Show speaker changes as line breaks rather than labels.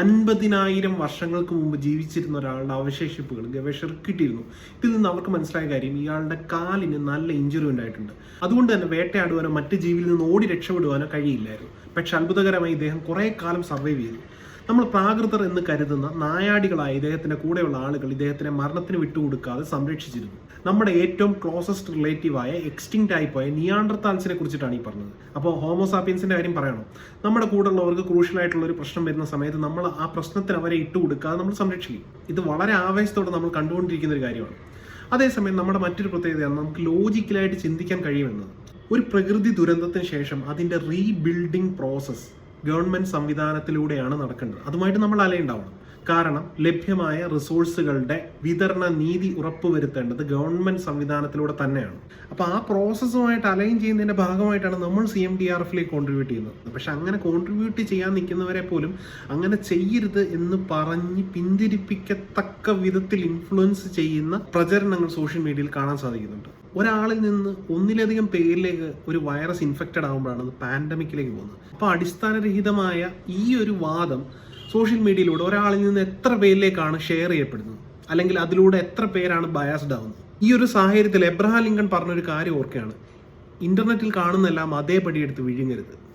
അൻപതിനായിരം വർഷങ്ങൾക്ക് മുമ്പ് ജീവിച്ചിരുന്ന ഒരാളുടെ അവശേഷിപ്പുകൾ ഗവേഷകർ കിട്ടിയിരുന്നു. ഇതിൽ നിന്ന് അവർക്ക് മനസ്സിലായ കാര്യം ഇയാളുടെ കാലിന് നല്ല ഇഞ്ചുറി ഉണ്ടായിട്ടുണ്ട്. അതുകൊണ്ട് തന്നെ വേട്ടയാടുവാനോ മറ്റ് ജീവിയിൽ നിന്ന് ഓടി രക്ഷപ്പെടുവാനോ കഴിയില്ലായിരുന്നു. പക്ഷെ അത്ഭുതകരമായി ഇദ്ദേഹം കുറേ കാലം സർവൈവ് ചെയ്തു. നമ്മൾ പ്രാകൃതർ എന്ന് കരുതുന്ന നായാടികളായ ഇദ്ദേഹത്തിന്റെ കൂടെയുള്ള ആളുകൾ ഇദ്ദേഹത്തിനെ മരണത്തിന് വിട്ടുകൊടുക്കാതെ സംരക്ഷിച്ചിരുന്നു. നമ്മുടെ ഏറ്റവും ക്ലോസസ്റ്റ് റിലേറ്റീവായ എക്സ്റ്റിങ്റ്റ് ടൈപ്പായ നിയാണ്ടർത്താൽസിനെ കുറിച്ചിട്ടാണ് ഈ പറഞ്ഞത്. അപ്പോൾ ഹോമോസാപ്പിയൻസിന്റെ കാര്യം പറയണം. നമ്മുടെ കൂടെയുള്ളവർക്ക് ക്രൂഷ്യൽ ആയിട്ടുള്ള ഒരു പ്രശ്നം വരുന്ന സമയത്ത് നമ്മൾ ആ പ്രശ്നത്തിന് അവരെ ഇട്ടുകൊടുക്കാതെ നമ്മൾ സംരക്ഷിക്കും. ഇത് വളരെ ആവേശത്തോടെ നമ്മൾ കണ്ടുകൊണ്ടിരിക്കുന്ന ഒരു കാര്യമാണ്. അതേസമയം നമ്മുടെ മറ്റൊരു പ്രത്യേകതയാണ് നമുക്ക് ലോജിക്കലായിട്ട് ചിന്തിക്കാൻ കഴിയുമെന്നത്. ഒരു പ്രകൃതി ദുരന്തത്തിന് ശേഷം അതിന്റെ റീബിൽഡിംഗ് പ്രോസസ്സ് ഗവൺമെന്റ് സംവിധാനത്തിലൂടെയാണ് നടക്കേണ്ടത്. അതുമായിട്ട് നമ്മൾ അലയുണ്ടാവണം കാരണം ലഭ്യമായ റിസോഴ്സുകളുടെ വിതരണ നീതി ഉറപ്പുവരുത്തേണ്ടത് ഗവൺമെന്റ് സംവിധാനത്തിലൂടെ തന്നെയാണ്. അപ്പോൾ ആ പ്രോസസ്സുമായിട്ട് അലൈൻ ചെയ്യുന്നതിന്റെ ഭാഗമായിട്ടാണ് നമ്മൾ സി എം ഡി ആർ എഫിലേക്ക് കോൺട്രിബ്യൂട്ട് ചെയ്യുന്നത്. പക്ഷെ അങ്ങനെ കോൺട്രിബ്യൂട്ട് ചെയ്യാൻ നിൽക്കുന്നവരെ പോലും അങ്ങനെ ചെയ്യരുത് എന്ന് പറഞ്ഞ് പിന്തിരിപ്പിക്കത്തക്ക വിധത്തിൽ ഇൻഫ്ലുവൻസ് ചെയ്യുന്ന പ്രചരണങ്ങൾ സോഷ്യൽ മീഡിയയിൽ കാണാൻ സാധിക്കുന്നുണ്ട്. ഒരാളിൽ നിന്ന് ഒന്നിലധികം പേരിലേക്ക് ഒരു വൈറസ് ഇൻഫെക്റ്റഡ് ആകുമ്പോഴാണ് അത് പാൻഡമിക്കിലേക്ക് പോകുന്നത്. അപ്പോൾ അടിസ്ഥാനരഹിതമായ ഈ ഒരു വാദം സോഷ്യൽ മീഡിയയിലൂടെ ഒരാളിൽ നിന്ന് എത്ര പേരിലേക്കാണ് ഷെയർ ചെയ്യപ്പെടുന്നത്? അല്ലെങ്കിൽ അതിലൂടെ എത്ര പേരാണ് ബയാസ്ഡ് ആവുന്നത്? ഈ ഒരു സാഹചര്യത്തിൽ എബ്രഹാം ലിങ്കൺ പറഞ്ഞൊരു കാര്യം ഓർക്കുകയാണ്. ഇന്റർനെറ്റിൽ കാണുന്നെല്ലാം അതേപടി എടുത്ത് വിഴുങ്ങരുത്.